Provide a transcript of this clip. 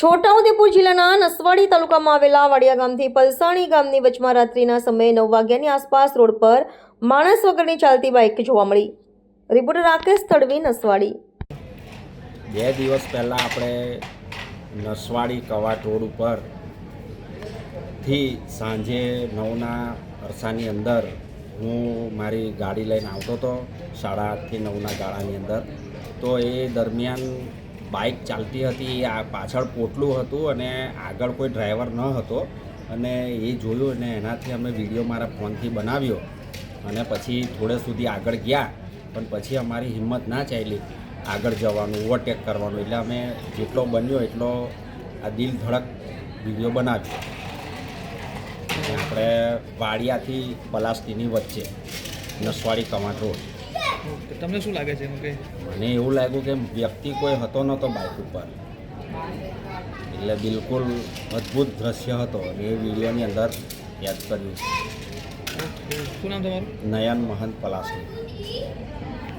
છોટાઉદેપુર જિલ્લાના નસવાડી તાલુકામાં આવેલા વાડિયા ગામથી પલસાણી ગામની વચમાં રાત્રિના સમયે નવ વાગ્યાની આસપાસ રોડ પર માણસ વગરની ચાલતી બાઇક જોવા મળી. રિપોર્ટર રાકેશ તડવી, નસવાડી. બે દિવસ પહેલાં આપણે નસવાડી કવાટ રોડ ઉપરથી સાંજે નવના અરસાની અંદર હું મારી ગાડી લઈને આવતો હતો, સાડા આઠથી નવના ગાળાની અંદર. તો એ દરમિયાન બાઇક ચાલતી હતી, આ પાછળ પોટલું હતું અને આગળ કોઈ ડ્રાઈવર ન હતો. અને એ જોયું અને એનાથી અમે વીડિયો મારા ફોનથી બનાવ્યો. અને પછી થોડે સુધી આગળ ગયા, પણ પછી અમારી હિંમત ના ચાલી. આગળ જવાનું ઓવરટેક કરવાનું. એટલે અમે જેટલો બન્યો એટલો આ દિલ ધડક વીડિયો બનાવ્યો. આપણે વાડિયાથી પલાસ્તીની વચ્ચે નસવાડી કમાટ રોડ. તમને શું લાગે છે એમ કે મને એવું લાગ્યું કે વ્યક્તિ કોઈ હતો નહોતો બાઇક ઉપર. એટલે બિલકુલ અદ્ભુત દ્રશ્ય હતો. એ વિડીયોની અંદર યાદ કર્યું. શું નામ તમારું? નયન મહંત પલાસી.